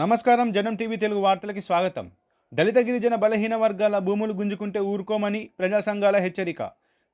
నమస్కారం జనం టీవీ తెలుగు వార్తలకి స్వాగతం. దళిత గిరిజన బలహీన వర్గాల భూములు గుంజుకుంటే ఊరుకోమని ప్రజా సంఘాల హెచ్చరిక.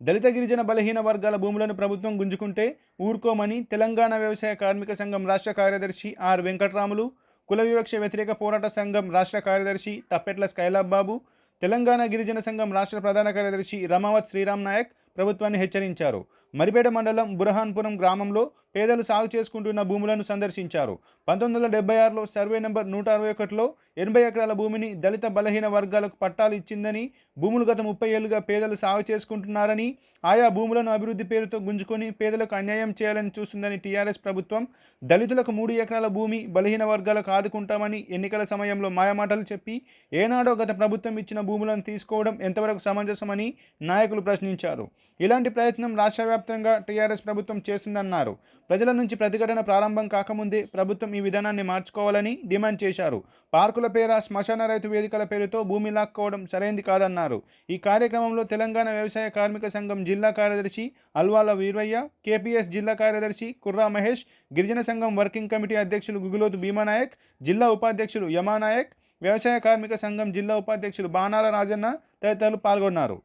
దళిత గిరిజన బలహీన వర్గాల భూములను ప్రభుత్వం గుంజుకుంటే ఊరుకోమని తెలంగాణ వ్యవసాయ కార్మిక సంఘం రాష్ట్ర కార్యదర్శి ఆర్ వెంకట్రాములు కుల వివక్ష వ్యతిరేక పోరాట సంఘం రాష్ట్ర కార్యదర్శి తప్పెట్ల స్కైలాబ్ బాబు తెలంగాణ గిరిజన సంఘం రాష్ట్ర ప్రధాన కార్యదర్శి రమావత్ శ్రీరామ్ నాయక్ ప్రభుత్వాన్ని హెచ్చరించారు. మరిపేట మండలం బురహాన్పురం గ్రామంలో పేదలు సాగు చేసుకుంటున్న భూములను సందర్శించారు. పంతొమ్మిది వందల డెబ్బై ఆరులో సర్వే నెంబర్ నూట అరవై ఒకటిలో ఎనభై ఎకరాల భూమిని దళిత బలహీన వర్గాలకు పట్టాలు ఇచ్చిందని భూములు గత ముప్పై ఏళ్ళుగా పేదలు సాగు చేసుకుంటున్నారని ఆయా భూములను అభివృద్ధి పేరుతో గుంజుకొని పేదలకు అన్యాయం చేయాలని చూస్తుందని టీఆర్ఎస్ ప్రభుత్వం దళితులకు మూడు ఎకరాల భూమి బలహీన వర్గాలకు ఆదుకుంటామని ఎన్నికల సమయంలో మాయమాటలు చెప్పి ఏనాడో గత ప్రభుత్వం ఇచ్చిన భూములను తీసుకోవడం ఎంతవరకు సమంజసమని నాయకులు ప్రశ్నించారు. ఇలాంటి ప్రయత్నం రాష్ట్ర వ్యాప్తంగా టీఆర్ఎస్ ప్రభుత్వం చేస్తుందన్నారు. ప్రజల నుంచి ప్రతిఘటన ప్రారంభం కాకముందే ప్రభుత్వం ఈ విధానాన్ని మార్చుకోవాలని డిమాండ్ చేశారు. పార్కుల పేర శ్మశాన రైతు వేదికల పేరుతో భూమి లాక్కోవడం సరైంది కాదన్నారు. ఈ కార్యక్రమంలో తెలంగాణ వ్యవసాయ కార్మిక సంఘం జిల్లా కార్యదర్శి అల్వాల వీరయ్య కేపీఎస్ జిల్లా కార్యదర్శి కుర్రా మహేష్ గిరిజన సంఘం వర్కింగ్ కమిటీ అధ్యక్షులు గుగులోతు భీమానాయక్ జిల్లా ఉపాధ్యక్షులు యమానాయక్ వ్యవసాయ కార్మిక సంఘం జిల్లా ఉపాధ్యక్షులు బాణాల రాజన్న తదితరులు పాల్గొన్నారు.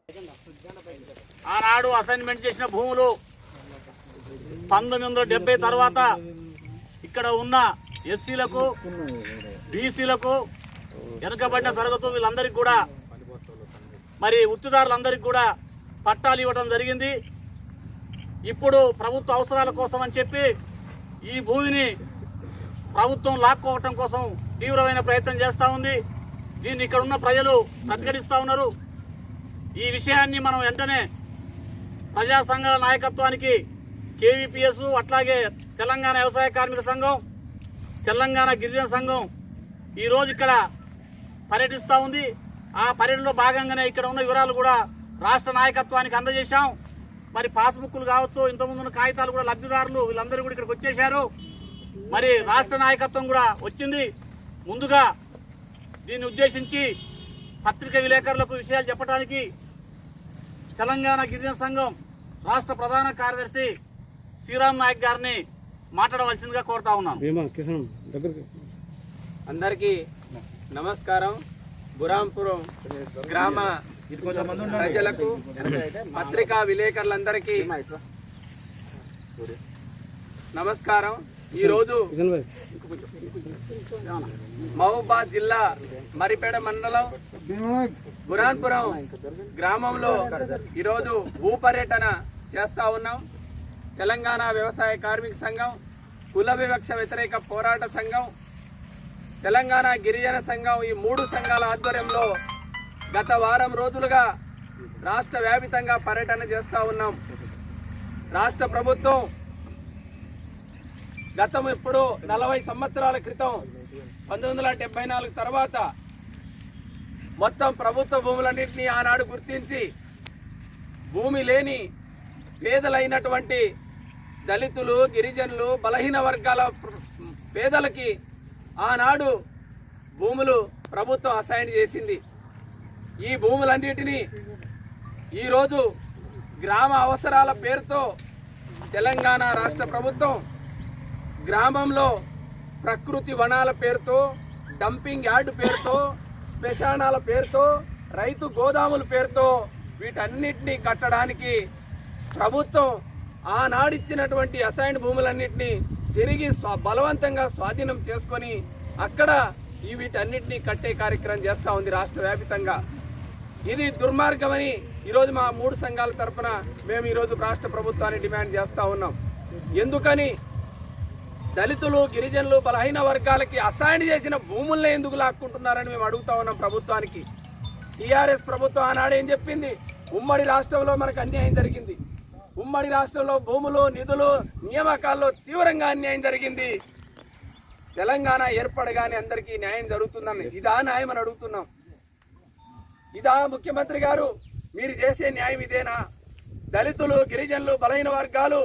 ఆనాడు అసైన్మెంట్ చేసిన భూములు పంతొమ్మిది వందల డెబ్బై తర్వాత ఇక్కడ ఉన్న ఎస్సీలకు బీసీలకు వెనుకబడిన తరగతు వీళ్ళందరికీ కూడా మరి వృత్తిదారులందరికీ కూడా పట్టాలు ఇవ్వడం జరిగింది. ఇప్పుడు ప్రభుత్వ అవసరాల కోసం అని చెప్పి ఈ భూమిని ప్రభుత్వం లాక్కోవటం కోసం తీవ్రమైన ప్రయత్నం చేస్తూ ఉంది. దీన్ని ఇక్కడ ఉన్న ప్రజలు ప్రతిఘటిస్తూ ఉన్నారు. ఈ విషయాన్ని మనం వెంటనే ప్రజా సంఘాల నాయకత్వానికి కేవీపీఎస్ అట్లాగే తెలంగాణ వ్యవసాయ కార్మిక సంఘం తెలంగాణ గిరిజన సంఘం ఈరోజు ఇక్కడ పర్యటిస్తూ ఉంది. ఆ పర్యటనలో భాగంగానే ఇక్కడ ఉన్న వివరాలు కూడా రాష్ట్ర నాయకత్వానికి అందజేశాం. మరి పాస్బుక్లు కావచ్చు ఇంతకుముందు ఉన్న కాగితాలు కూడా లబ్ధిదారులు వీళ్ళందరూ కూడా ఇక్కడికి వచ్చేశారు. మరి రాష్ట్ర నాయకత్వం కూడా వచ్చింది. ముందుగా దీన్ని ఉద్దేశించి పత్రిక విలేకరులకు విషయాలు చెప్పడానికి తెలంగాణ గిరిజన సంఘం రాష్ట్ర ప్రధాన కార్యదర్శి శ్రీరామ్ నాయక్ గారిని మాట్లాడవలసిందిగా కోరుతా ఉన్నాను. అందరికీ నమస్కారం. బురాంపురం గ్రామ ప్రజలకు పత్రికా విలేకరులందరికీ నమస్కారం. ఈరోజు మహబూబాద్ జిల్లా మరిపేడ మండలం బురాన్పురం గ్రామంలో ఈరోజు భూ పర్యటన చేస్తా ఉన్నాం. తెలంగాణ వ్యవసాయ కార్మిక సంఘం కుల వివక్ష వ్యతిరేక పోరాట సంఘం తెలంగాణ గిరిజన సంఘం ఈ మూడు సంఘాల ఆధ్వర్యంలో గత వారం రోజులుగా రాష్ట్ర వ్యాపితంగా పర్యటన చేస్తూ ఉన్నాం. రాష్ట్ర ప్రభుత్వం గతం ఇప్పుడు నలభై సంవత్సరాల క్రితం పంతొమ్మిది వందల డెబ్బై నాలుగు తర్వాత మొత్తం ప్రభుత్వ భూములన్నింటినీ ఆనాడు గుర్తించి భూమి లేని పేదలైనటువంటి దళితులు గిరిజనులు బలహీన వర్గాల పేదలకి ఆనాడు భూములు ప్రభుత్వం అసైన్ చేసింది. ఈ భూములన్నిటినీ ఈరోజు గ్రామ అవసరాల పేరుతో తెలంగాణ రాష్ట్ర ప్రభుత్వం గ్రామంలో ప్రకృతి వనాల పేరుతో డంపింగ్ యార్డు పేరుతో శ్మశానాల పేరుతో రైతు గోదాముల పేరుతో వీటన్నిటినీ కట్టడానికి ప్రభుత్వం ఆనాడిచ్చినటువంటి అసైన్ భూములన్నింటినీ తిరిగి స్వ బలవంతంగా స్వాధీనం చేసుకొని అక్కడ ఈ వీటన్నిటినీ కట్టే కార్యక్రమం చేస్తూ ఉంది రాష్ట్ర వ్యాపితంగా. ఇది దుర్మార్గమని ఈరోజు మా మూడు సంఘాల తరఫున మేము ఈరోజు రాష్ట్ర ప్రభుత్వాన్ని డిమాండ్ చేస్తూ ఉన్నాం. ఎందుకని? దళితులు గిరిజనులు బలహీన వర్గాలకి అసైన్ చేసిన భూముల్ని ఎందుకు లాక్కుంటున్నారని మేము అడుగుతా ఉన్నాం ప్రభుత్వానికి. టీఆర్ఎస్ ప్రభుత్వం ఆనాడు ఏం చెప్పింది? ఉమ్మడి రాష్ట్రంలో మనకు అన్యాయం జరిగింది. ఉమ్మడి రాష్ట్రంలో భూములు నిధులు నియామకాల్లో తీవ్రంగా అన్యాయం జరిగింది. తెలంగాణ ఏర్పడగానే అందరికీ న్యాయం జరుగుతుందని ఇదా న్యాయం అని అడుగుతున్నాం. ఇదా ముఖ్యమంత్రి గారు మీరు చేసే న్యాయం ఇదేనా? దళితులు గిరిజనులు బలహీన వర్గాలు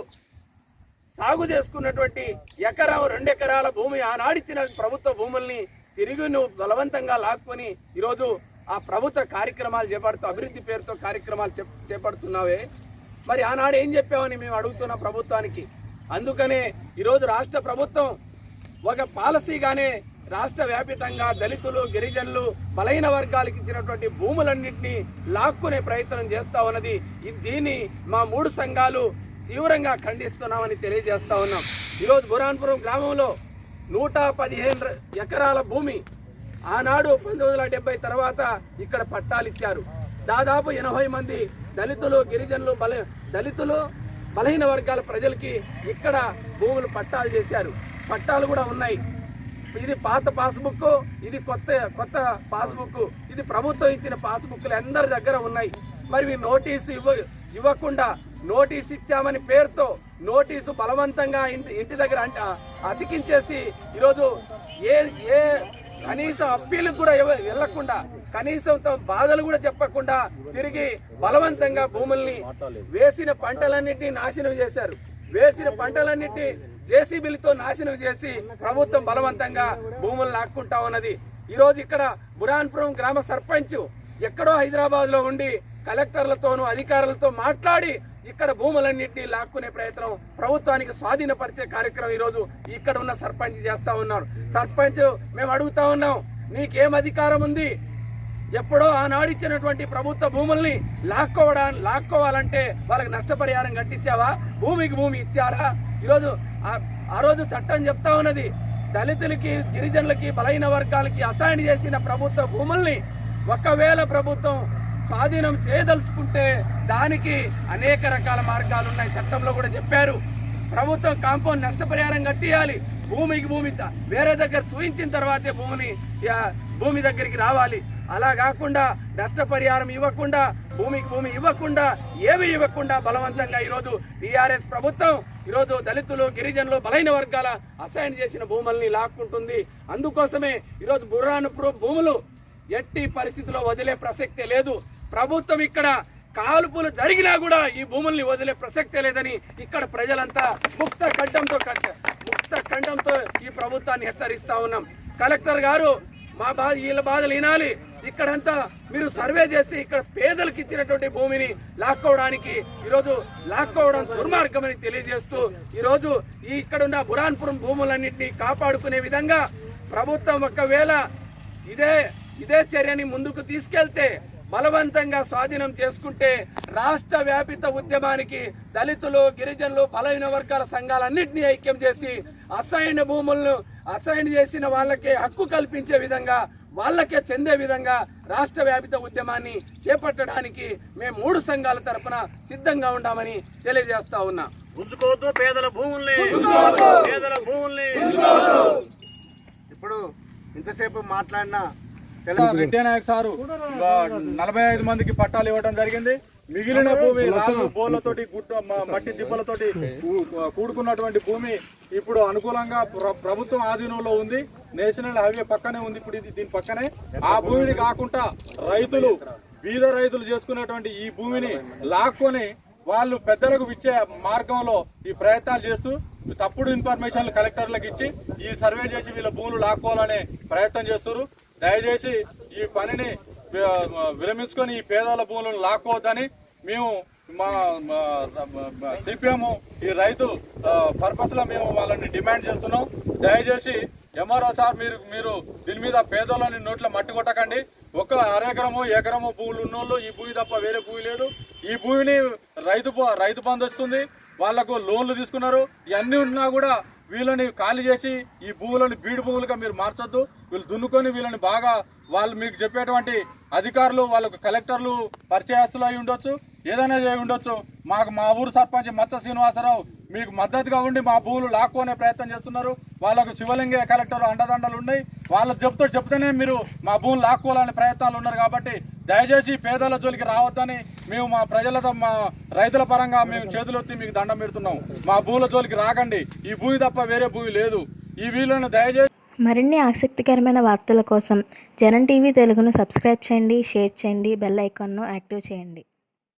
సాగు చేసుకున్నటువంటి ఎకరం రెండు ఎకరాల భూమి ఆనాడిచ్చిన ప్రభుత్వ భూముల్ని తిరిగి నువ్వు బలవంతంగా లాక్కొని ఈరోజు ఆ ప్రభుత్వ కార్యక్రమాలు చేపడుతూ అభివృద్ధి పేరుతో కార్యక్రమాలు చేపడుతున్నావే. మరి ఆనాడు ఏం చెప్పామని మేము అడుగుతున్న ప్రభుత్వానికి? అందుకనే ఈరోజు రాష్ట్ర ప్రభుత్వం ఒక పాలసీగానే రాష్ట్ర వ్యాపితంగా దళితులు గిరిజనులు బలైన వర్గాలకు ఇచ్చినటువంటి భూములన్నింటినీ లాక్కునే ప్రయత్నం చేస్తా ఉన్నది. దీన్ని మా మూడు సంఘాలు తీవ్రంగా ఖండిస్తున్నామని తెలియజేస్తా ఉన్నాం. ఈరోజు బురాన్పురం గ్రామంలో నూట పదిహేను ఎకరాల భూమి ఆనాడు పంతొమ్మిది వందల డెబ్బై తర్వాత ఇక్కడ పట్టాలు ఇచ్చారు దాదాపు ఎనభై మంది దళితులు గిరిజనులు బల దళితులు బలహీన వర్గాల ప్రజలకి ఇక్కడ భూములు పట్టాలు చేశారు. పట్టాలు కూడా ఉన్నాయి. ఇది పాత పాస్బుక్ ఇది కొత్త కొత్త పాస్బుక్ ఇది ప్రభుత్వం ఇచ్చిన పాస్బుక్లు అందరి దగ్గర ఉన్నాయి. మరి నోటీసు ఇవ్వ ఇవ్వకుండా నోటీసు ఇచ్చామని పేరుతో నోటీసు బలవంతంగా ఇంటి ఇంటి దగ్గర అంట అతికించేసి ఈరోజు ఏ ఏ కనీసం అప్పీలకు కూడా వెళ్ళకుండా కనీసం తమ బాధలు కూడా చెప్పకుండా తిరిగి బలవంతంగా భూముల్ని వేసిన పంటలన్నింటినీ నాశనం చేశారు. వేసిన పంటలన్నిటి జేసీబీలతో నాశనం చేసి ప్రభుత్వం బలవంతంగా భూములు లాక్కుంటా ఉన్నది. ఈ రోజు ఇక్కడ బురాన్పురం గ్రామ సర్పంచ్ ఎక్కడో హైదరాబాద్లో ఉండి కలెక్టర్లతోనూ అధికారులతో మాట్లాడి ఇక్కడ భూములన్నింటినీ లాక్కునే ప్రయత్నం ప్రభుత్వానికి స్వాధీనపరిచే కార్యక్రమం ఈ రోజు ఇక్కడ ఉన్న సర్పంచ్ చేస్తా ఉన్నారు. సర్పంచ్ మేము అడుగుతా ఉన్నాం నీకేం అధికారం ఉంది? ఎప్పుడో ఆనాడు ఇచ్చినటువంటి ప్రభుత్వ భూముల్ని లాక్కోవడా లాక్కోవాలంటే వాళ్ళకి నష్టపరిహారం కట్టించావా? భూమికి భూమి ఇచ్చారా? ఈరోజు ఆ- ఆ రోజు చట్టం చెప్తా ఉన్నది దళితులకి గిరిజనులకి బలహీన వర్గాలకి అసైన్ చేసిన ప్రభుత్వ భూముల్ని ఒకవేళ ప్రభుత్వం స్వాధీనం చేయదలుచుకుంటే దానికి అనేక రకాల మార్గాలు ఉన్నాయి. చట్టంలో కూడా చెప్పారు. ప్రభుత్వం కాంపౌండ్ నష్టపరిహారం కట్టియాలి. భూమికి భూమి వేరే దగ్గర చూయించిన తర్వాతే భూమిని భూమి దగ్గరికి రావాలి. అలా కాకుండా నష్టపరిహారం ఇవ్వకుండా భూమికి భూమి ఇవ్వకుండా ఏమి ఇవ్వకుండా బలవంతంగా ఈరోజు టీఆర్ఎస్ ప్రభుత్వం ఈరోజు దళితులు గిరిజనులు బలైన వర్గాల అసైన్ చేసిన భూముల్ని లాక్కుంటుంది. అందుకోసమే ఈరోజు బుర్రానుపురం భూములు ఎట్టి పరిస్థితిలో వదిలే ప్రసక్తే లేదు. ప్రభుత్వం ఇక్కడ కాల్పులు జరిగినా కూడా ఈ భూముల్ని వదిలే ప్రసక్తే లేదని ఇక్కడ ప్రజలంతా ముక్త కంఠంతో ముక్త కంఠంతో ఈ ప్రభుత్వాన్ని హెచ్చరిస్తా ఉన్నాం. కలెక్టర్ గారు మా బాధ వీళ్ళ బాధలు వినాలి. ఇక్కడంతా మీరు సర్వే చేసి ఇక్కడ పేదలకు ఇచ్చినటువంటి భూమిని లాక్కోవడానికి ఈరోజు లాక్కోవడం దుర్మార్గమని తెలియజేస్తూ ఈరోజు ఈ ఇక్కడున్న బురాన్పురం భూములన్నింటినీ కాపాడుకునే విధంగా ప్రభుత్వం ఒకవేళ ఇదే ఇదే చర్యని ముందుకు తీసుకెళ్తే బలవంతంగా స్వాధీనం చేసుకుంటే రాష్ట్ర వ్యాపిత ఉద్యమానికి దళితులు గిరిజనులు బలహీన వర్గాల సంఘాలన్నింటినీ ఐక్యం చేసి అసైన్ భూములను అసైన్ చేసిన వాళ్ళకే హక్కు కల్పించే విధంగా వాళ్ళకే చెందే విధంగా రాష్ట్ర వ్యాపిత ఉద్యమాన్ని చేపట్టడానికి మేము మూడు సంఘాల తరపున సిద్ధంగా ఉన్నామని తెలియజేస్తా ఉన్నా. పేదల భూముల్ని. పేదల భూముల్ని. ఇప్పుడు ఇంతసేపు మాట్లాడిన రెడ్డి నాయక్ సారు నలభై ఐదు మందికి పట్టాలు ఇవ్వడం జరిగింది. మిగిలిన భూమి రాళ్ళు బోర్లతోటి గుట్ట మట్టి దిబ్బలతోటి కూడుకున్నటువంటి భూమి ఇప్పుడు అనుకూలంగా ప్ర- ప్రభుత్వం ఆధీనంలో ఉంది. నేషనల్ హైవే పక్కనే ఉంది ఇప్పుడు ఇది దీని పక్కనే. ఆ భూమిని కాకుండా రైతులు బీద రైతులు చేసుకున్నటువంటి ఈ భూమిని లాక్కొని వాళ్ళు పెద్దలకు ఇచ్చే మార్గంలో ఈ ప్రయత్నాలు చేస్తూ తప్పుడు ఇన్ఫర్మేషన్లు కలెక్టర్లకు ఇచ్చి ఈ సర్వే చేసి వీళ్ళ భూములు లాక్కోవాలనే ప్రయత్నం చేస్తున్నారు. దయచేసి ఈ పనిని విరమించుకొని ఈ పేదల భూములను లాక్కోవద్దని మేము మా సిపిఎం ఈ రైతు పర్పస్లో మేము వాళ్ళని డిమాండ్ చేస్తున్నాం. దయచేసి ఎంఆర్ఓ సార్ మీరు మీరు దీని మీద పేదోళ్ళని నోట్ల మట్టి కొట్టకండి. ఒక అరెకరము ఎకరము భూములు ఉన్నోళ్ళు ఈ భూమి తప్ప వేరే భూమి లేదు. ఈ భూమిని రైతు రైతు బంధు వస్తుంది వాళ్ళకు లోన్లు తీసుకున్నారు. ఇవన్నీ ఉన్నా కూడా వీళ్ళని ఖాళీ చేసి ఈ భూములను బీడు భూములుగా మీరు మార్చొద్దు. వీళ్ళు దున్నుకొని వీళ్ళని బాగా వాళ్ళు మీకు చెప్పేటువంటి అధికారులు వాళ్ళకు కలెక్టర్లు పరిచయస్తులు అయి ఉండొచ్చు. ఏదైనా చేయి ఉండొచ్చు. మాకు మా ఊరు సర్పంచ్ మత్స్య శ్రీనివాసరావు మీకు మద్దతుగా ఉండి మా భూములు లాక్కునే ప్రయత్నం చేస్తున్నారు. వాళ్ళకు శివలింగ కలెక్టర్ అండదండలు ఉన్నాయి. వాళ్ళ చెప్తూ చెప్తేనే మీరు మా భూములు లాక్కోవాలనే ప్రయత్నాలు ఉన్నారు కాబట్టి దయచేసి పేదల జోలికి రావద్దని మేము మా ప్రజలతో మా రైతుల పరంగా మేము చేతులెత్తి మీకు దండం పెడుతున్నాం. మా భూముల జోలికి రాకండి. ఈ భూమి తప్ప వేరే భూమి లేదు. ఈ వీళ్ళను దయచేసి మరిన్ని ఆసక్తికరమైన వార్తల కోసం జనం టీవీ తెలుగును సబ్స్క్రైబ్ చేయండి షేర్ చేయండి బెల్ ఐకాన్ను యాక్టివ్ చేయండి.